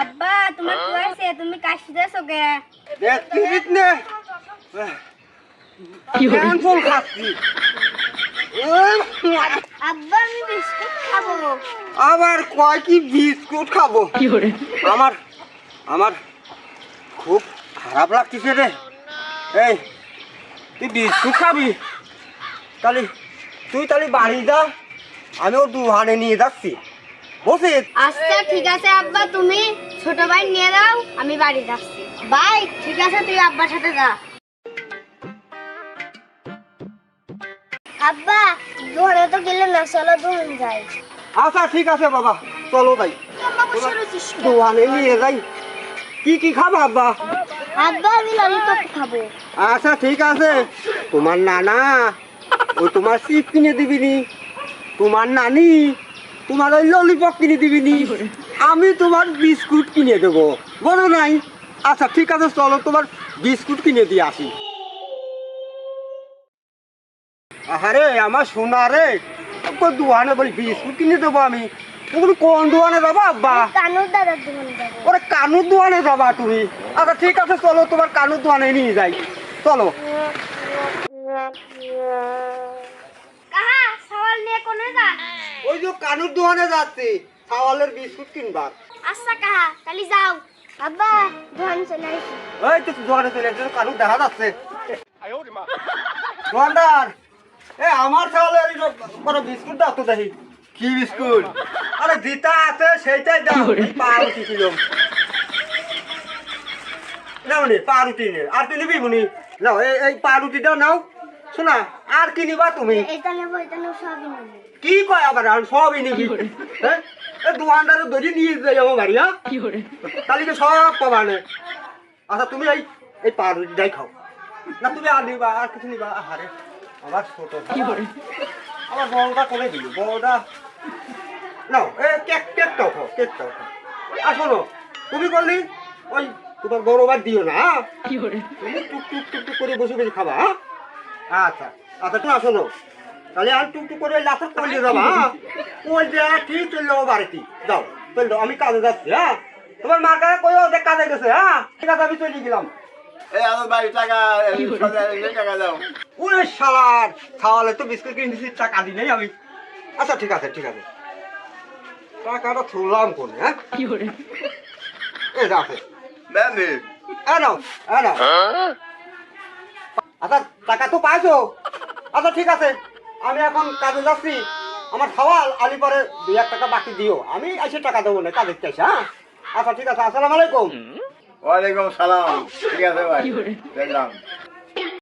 আব্বা তোমার কি হয়েছে? তুমি কাশিতেছো কে? দেখছিস নে ক্যান্সল খাচ্ছি? আব্বা আমি বিস্কুট খাব। আবার কয় কি বিস্কুট খাব? আমার আমার খুব খারাপ লাগতেছে রে। এই তুই বিস্কুট খাবি? তাহলে তুই তাহলে বাড়ি যা আমি ওর দুহানে নিয়ে যাচ্ছি। বসে আচ্ছা ঠিক আছে আব্বা তুমি ছোট ভাই নিয়ে দাও আমি বাড়ি যাচ্ছি। ভাই ঠিক আছে তুই আব্বার সাথে যা। আব্বা দোকানে তো গেলে না চলো দোকান যাই। আচ্ছা ঠিক আছে বাবা চলো তাই দোহানে নিয়ে যাই। কি কি খাবা আব্বা? আচ্ছা ঠিক আছে। তোমার নানা, ও তোমার চিপ কিনে দিবি তোমার নানি, তোমার ওই ললিপপ কিনে দিবি আমি তোমার বিস্কুট কিনে দেবো। বলো নাই? আচ্ছা ঠিক আছে, চলো, তোমার বিস্কুট কিনে দিয়ে আসি। আরে আমার সোনা রে দোকানে বলি বিস্কুট কিনে দেবো আমি। তুমি কোন দোকানে যাব? আব্বা কানুর দাদার দোকানে যাব। ওরে কানুর দোকানে যাবা তুমি? আচ্ছা ঠিক আছে চলো তোমার কানুর দোকানে নিয়ে যাই। চলো। কাহা সওয়াল নিয়ে কোনে যা? ওই যে কানুর দোকানে যাচ্ছি সাওয়ালের বিস্কুট কিনবার। আচ্ছা কাহা তাহলে যাও। আব্বা দোকান চলে আসি। ওই তো দোকানে চলে এসেছে কানুর দেখা যাচ্ছে। দোকানদার এ আমার সাওয়ালের কোনো বিস্কুট দাও তো দেখি। কি বিস্কুট? আরে যেটা আছে সেইটাই দাও। পাউরুটি ছিল। নাও নে পাউরুটি নে। আর কি নিবি বুনি নাও এই এই পাউরুটিটাও নাও। শোনা আর কি নিবা তুমি? এটা নেব এটা নেব সবই নেব। কি কয় আবার আর? সবই নিবি। হ্যাঁ? এই দোকানদারে ধরে নিয়ে যাই আমার বাড়ি হ্যাঁ? তাহলে কি সব পাবা নে? আচ্ছা তুমি এই এই পাউরুটিটাই খাও। না তুমি আর নিবা আর কিছু নিবা? আরে আমার ছোট ভাই। আমার বড়টা করে দিল। বড়টা নাও এ কেক কেকটাও খাও কেকটাও খাও আর শোনো তুমি করলি ওই তোমার বড় দিও না হ্যাঁ? তুমি টুক টুক টুক টুক করে বসে বসে খাবা হ্যাঁ? আচ্ছা আচ্ছা তুমি শোনো তাহলে আর টুক টুক করে লাফা করলে যাবা ওই যে ঠিক চলে যাব বাড়িতে? যাও চলে যাও আমি কাজে যাচ্ছি হ্যাঁ? তোমার মার কাছে কই ওদের কাজে গেছে হ্যাঁ? ঠিক আছে আমি চলে গেলাম। এই আমার বাড়ি টাকা দাও। ওরে শালার খাওয়ালে তো বিস্কুট কিনে দিচ্ছি টাকা দিই আমি। আচ্ছা ঠিক আছে ঠিক আছে। টাকাটা তুললাম কোনে হ্যাঁ? এ আচ্ছা টাকা তো পাইছো। আচ্ছা ঠিক আছে। আমি এখন কাজে যাচ্ছি। আমার খাওয়াল আলি পরে দুই এক টাকা বাকি দিও। আমি এসে টাকা দেবো না কাজের চাইছে হ্যাঁ? আচ্ছা ঠিক আছে আসসালামু আলাইকুম। ওয়ালাইকুম সালাম। ঠিক আছে ভাই। দেখলাম।